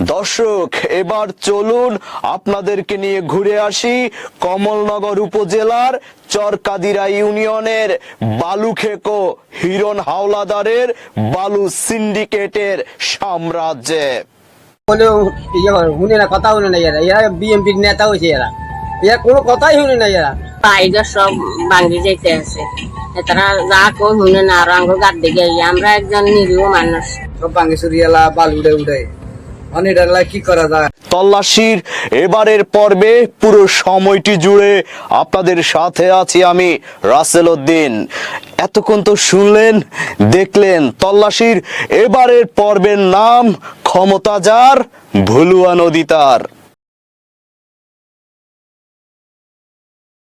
দর্শক এবার চলুন আপনাদেরকে নিয়ে ঘুরে আসি কমলনগর উপজেলার চরকাদিরা ইউনিয়নের বালুখেকো হিরণ হাওলাদারের বালু সিন্ডিকেটের সাম্রাজ্যে। ইয়ে শুনে না কথা শুনে না এরা। এরা বিএনপির নেতা হয়েছে এরা। এরা কোনো কথাই শুনে না এরা। পাইগা সব ভাঙ্গি যাইতে আছে। তারা যা কই শুনে না আর আঙ্গুর গাদ দিকে। আমরা একজন নিরীহ মানুষ। সব ভাঙে চুরিয়ালা বাল উড়ে উড়ে। অনেক তল্লাশির এবারের পর্বে পুরো সময়টি জুড়ে আপনাদের সাথে আছি আমি রাসেল উদ্দিন। এতক্ষণ তো শুনলেন, দেখলেন, তল্লাশির এবারের পর্বের নাম ক্ষমতাজার ভুলুয়া নদী তার।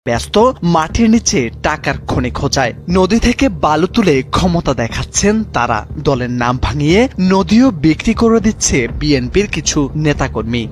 ব্যস্ত, মাটির নিচে টাকার খনি খোঁজায়। নদী থেকে বালু তুলে ক্ষমতা দেখাচ্ছেন তারা। দলের নাম ভাঙিয়ে নদীও বিক্রি করে দিচ্ছে বিএনপির কিছু নেতাকর্মী।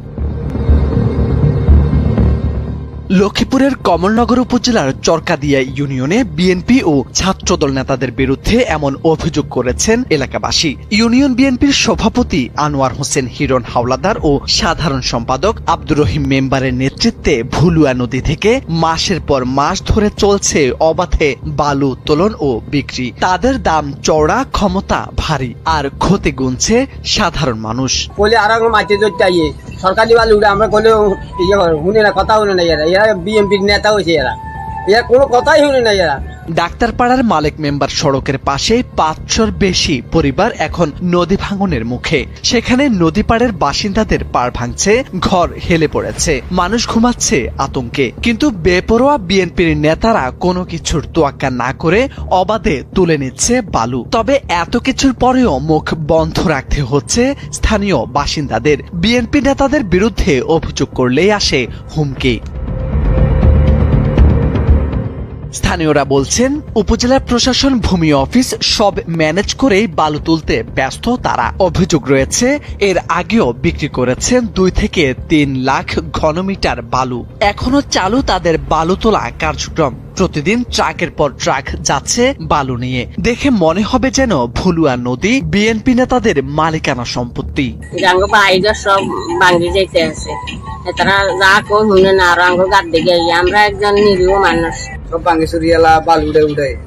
লক্ষ্মীপুরের কমলনগর উপজেলার চরকাদিয়া ইউনিয়নে বিএনপি ও ছাত্রদল নেতাদের বিরুদ্ধে এমন অভিযোগ করেছেন এলাকাবাসী। ইউনিয়ন বিএনপির সভাপতি আনোয়ার হোসেন হিরণ হাওলাদার ও সাধারণ সম্পাদক আব্দুর রহিম মেম্বারের নেতৃত্বে ভুলুয়া নদী থেকে মাসের পর মাস ধরে চলছে অবাধে বালু উত্তোলন ও বিক্রি। তাদের দাম চওড়া, ক্ষমতা ভারী, আর ক্ষতি গুনছে সাধারণ মানুষ। সরকারি বালু আমরা কোনো ইয়ে শুনে না, কথা শুনে না এরা। এরা বিএনপির নেতা হয়েছে এরা। এরা কোনো কথাই শুনে না এরা। ডাক্তারপাড়ার মালিক মেম্বার সড়কের পাশে পাঁচশোর বেশি পরিবার এখন নদী ভাঙনের মুখে। সেখানে নদী পাড়ের বাসিন্দাদের পাড় ভাঙছে, ঘর হেলে পড়েছে, মানুষ ঘুমাচ্ছে আতঙ্কে। কিন্তু বেপরোয়া বিএনপির নেতারা কোনো কিছুর তোয়াক্কা না করে অবাধে তুলে নিচ্ছে বালু। তবে এত কিছুর পরেও মুখ বন্ধ রাখতে হচ্ছে স্থানীয় বাসিন্দাদের। বিএনপি নেতাদের বিরুদ্ধে অভিযোগ করলেই আসে হুমকি। স্থানীয়রা বলছেন উপজেলা প্রশাসন ভূমি অফিস সব ম্যানেজ করেই বালু তুলতে ব্যস্ত তারা। অভিযোগ রয়েছে, এর আগেও বিক্রি করেছেন দুই থেকে তিন লাখ ঘনমিটার বালু। এখনও চালু তাদের বালু তোলা কার্যক্রম। প্রতিদিন ট্রাকের পর ট্রাক যাচ্ছে বালু নিয়ে। দেখে মনে হবে যেন ভুলুয়া নদী, বিএনপি নেতাদের মালিকানা সম্পত্তি। সব ভাঙ্গি যাইতে আছে। তারা যা কই শুনে না, আর আমরা একজন নিরীহ মানুষ। সব ভাঙে চুরিয়ালা বাল উড়ে উড়ে অনেক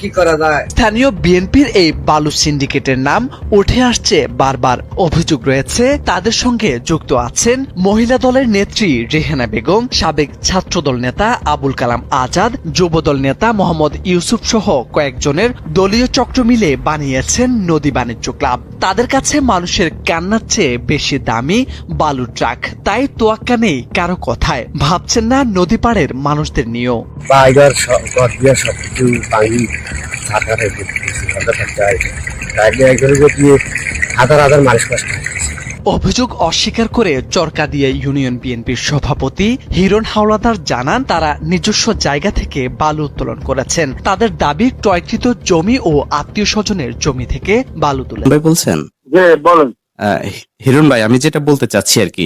কি করা যায়? স্থানীয় বিএনপির এই বালু সিন্ডিকেটের নাম উঠে আসছে বারবার অভিযোগ রয়েছে। তাদের সঙ্গে যুক্ত আছেন মহিলা দলের নেত্রী রেহানা বেগম সাবেক ছাত্রদল নেতা আবুল কালাম আজাদ যুবদল নেতা মোহাম্মদ ইউসুফ সহ কয়েকজনের দলীয় চক্র মিলে বানিয়েছেন নদী বাণিজ্য ক্লাব। তাদের কাছে মানুষের কান্নার চেয়ে বেশি দামি বালু ট্রাক। তাই তোয়াক্কা নেই কারও কথায়। ভাবছেন না নদী পাড়ের মানুষদের নিয়েও। বাইগার সব ঘর দিয়ে সব কিছু ভাঙি ঢাকাতে থাকতে হয় তাইলে একজনে যদি হাজার হাজার মানুষ কষ্ট। অভিযোগ অস্বীকার করে চরকাদিয়া ইউনিয়ন বিএনপির সভাপতি হিরণ হাওলাদার জানান তারা নিজস্ব জায়গা থেকে বালু উত্তোলন করেছেন। তাদের দাবি ক্রয়কৃত জমি ও আত্মীয় স্বজনের জমি থেকে বালু তুলে ভাই বলছেন? যে বলেন। হিরণ ভাই আমি যেটা বলতে চাচ্ছি আর কি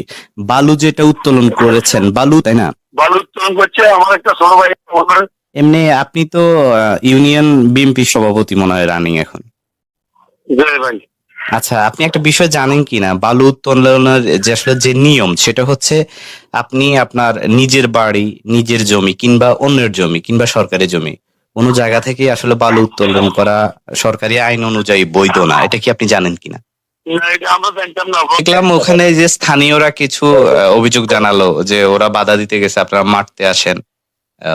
বালু যেটা উত্তোলন করেছেন বালু তাই না? বালু উত্তোলন করছে আমার একটা ছোট ভাই এমনি আপনি তো ইউনিয়ন বিএনপি সভাপতি মনে হয় রানিং এখন। ভাই। আচ্ছা আপনি একটা বিষয় জানেন কি না বালু উত্তোলনের যে আসলে যে নিয়ম সেটা হচ্ছে আপনি আপনার নিজের বাড়ি নিজের জমি কিংবা অন্যের জমি কিংবা সরকারি জমি কোনো জায়গা থেকে আসলে বালু উত্তোলন করা সরকারি আইন অনুযায়ী বৈধ না। এটা কি আপনি জানেন কিনা? দেখলাম ওখানে যে স্থানীয়রা কিছু অভিযোগ জানালো যে ওরা বাধা দিতে গেছে আপনারা মারতে আসেন।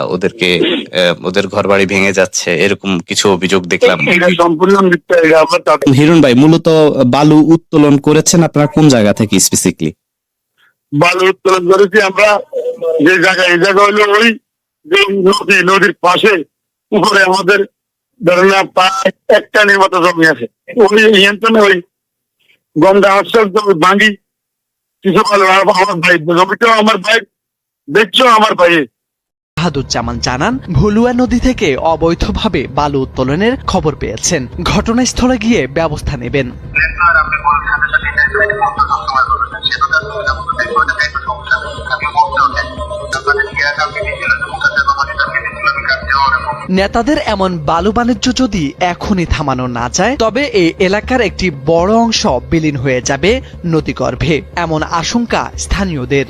ওদেরকে আহ, ওদের ঘর বাড়ি ভেঙে যাচ্ছে এরকম কিছু অভিযোগ দেখলাম। এটা সম্পূর্ণ মিথ্যা এটা আমরা তাদের হিরণ ভাই মূলত বালু উত্তোলন করেছেন আপনারা কোন জায়গা থেকে স্পেসিফিকলি বালু উত্তোলন করেছি আমরা যে জায়গা এই জায়গা হলো ওই যে নদী নদীর পাশে উপরে আমাদের ধরেন একটা নির্মাত জমি আছে। ওই নিয়ন্ত্রণে ওই গন্ডা হাসপাতাল জমি ভাঙি। কিছু ভালো আমার ভাই জমিটাও আমার ভাই দেখছ আমার ভাই বাহাদুজ্জামান জানান, ভুলুয়া নদী থেকে অবৈধভাবে বালু উত্তোলনের খবর পেয়েছেন। ঘটনাস্থলে গিয়ে ব্যবস্থা নেবেন। নেতাদের এমন বালু বাণিজ্য যদি এখনই থামানো না যায়, তবে এই এলাকার একটি বড় অংশ বিলীন হয়ে যাবে নদীগর্ভে, এমন আশঙ্কা স্থানীয়দের।